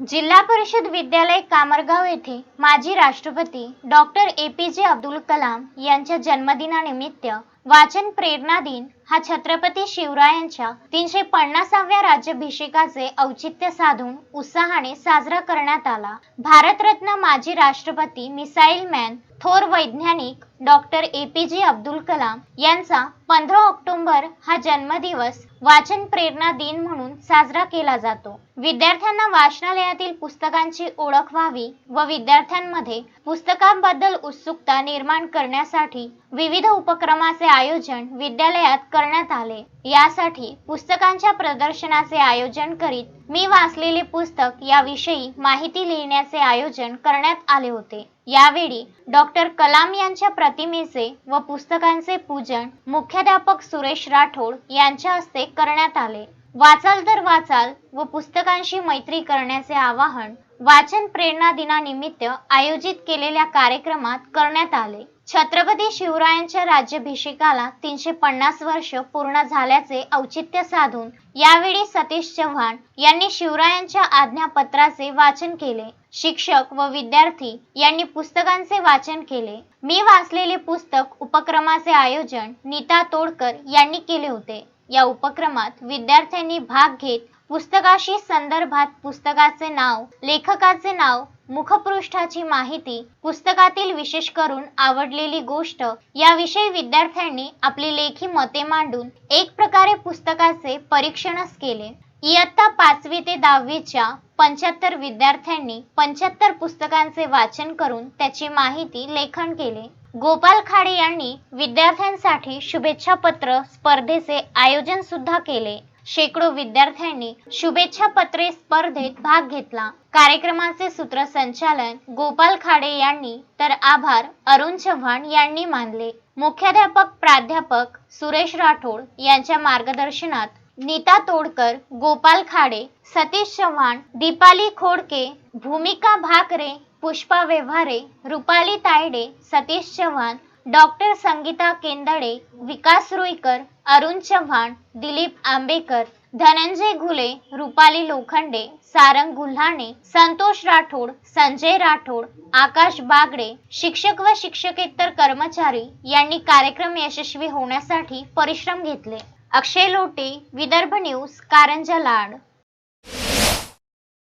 जिल्हा परिषद विद्यालय कामरगाव येथे माजी राष्ट्रपती डॉक्टर ए पी जे अब्दुल कलाम यांच्या जन्मदिनानिमित्त वाचन प्रेरणा दिन हा छत्रपती शिवरायांच्या तीनशे पन्नासाव्या राज्याभिषेकाचे औचित्य साधून उत्साहाने साजरा करण्यात आला. भारतरत्न माजी राष्ट्रपती मिसाईल मॅन थोर वैज्ञानिक डॉक्टर ए पी जे अब्दुल कलाम यांचा पंधरा ऑक्टोबर हा जन्मदिवस वाचन प्रेरणा दिन म्हणून साजरा केला जातो. विद्यार्थ्यांना वाचनालयातील पुस्तकांची ओळख व्हावी व विद्यार्थ्यांमध्ये पुस्तकांबद्दल उत्सुकता निर्माण करण्यासाठी विविध उपक्रमाचे आयोजन विद्यालयात करण्यात आले. यासाठी पुस्तकांच्या प्रदर्शनाचे आयोजन करीत मी वाचलेले पुस्तक याविषयी माहिती लिहिण्याचे आयोजन करण्यात आले होते. यावेळी डॉक्टर कलाम यांच्या प्रतिमेचे व पुस्तकांचे पूजन मुख्याध्यापक सुरेश राठोड यांच्या हस्ते करण्यात आले. वाचाल तर वाचाल व पुस्तकांशी मैत्री करण्याचे आवाहन वाचन प्रेरणा दिनानिमित्त आयोजित केलेल्या कार्यक्रमात करण्यात आले. छत्रपती शिवरायांच्या राज्याभिषेकाला तीनशे पन्नास वर्ष पूर्ण झाल्याचे औचित्य साधून यावेळी सतीश चव्हाण यांनी शिवरायांच्या आज्ञापत्राचे वाचन केले. शिक्षक व विद्यार्थी यांनी पुस्तकांचे वाचन केले. मी वाचलेले पुस्तक उपक्रमाचे आयोजन नीता तोडकर यांनी केले होते. या उपक्रमात विद्यार्थ्यांनी भाग घेत पुस्तकाशी संदर्भात पुस्तकाचे नाव लेखकाचे नाव मुखपृष्ठाची माहिती पुस्तकातील विशेष करून आवडलेली गोष्ट याविषयी विद्यार्थ्यांनी आपली लेखी मते मांडून एक प्रकारे पुस्तकाचे परीक्षणच केले. इयत्ता पाचवी ते दहावीच्या पंच्याहत्तर विद्यार्थ्यांनी पंच्याहत्तर पुस्तकांचे वाचन करून त्याची माहिती लेखन केले. गोपाल खाडे यांनी विद्यार्थ्यांसाठी शुभेच्छा पत्र स्पर्धेचे आयोजन सुद्धा केले. शेकडो विद्यार्थ्यांनी शुभेच्छा पत्रे स्पर्धेत भाग घेतला. कार्यक्रमाचे सूत्रसंचालन गोपाल खाडे यांनी तर आभार अरुण चव्हाण यांनी मानले. मुख्याध्यापक प्राध्यापक सुरेश राठोड यांच्या मार्गदर्शनात नीता तोडकर गोपाल खाडे सतीश चव्हाण दीपाली खोडके भूमिका भाकरे पुष्पा व्यवहारे रुपाली तायडे सतीश चव्हाण डॉक्टर संगीता केंदळे विकास रुईकर अरुण चव्हाण दिलीप आंबेकर धनंजय घुले रुपाली लोखंडे सारंग गुल्हाणे संतोष राठोड संजय राठोड आकाश बागडे शिक्षक व शिक्षकेतर कर्मचारी यांनी कार्यक्रम यशस्वी होण्यासाठी परिश्रम घेतले. अक्षय लोटे विदर्भ न्यूज कारंजा लाड.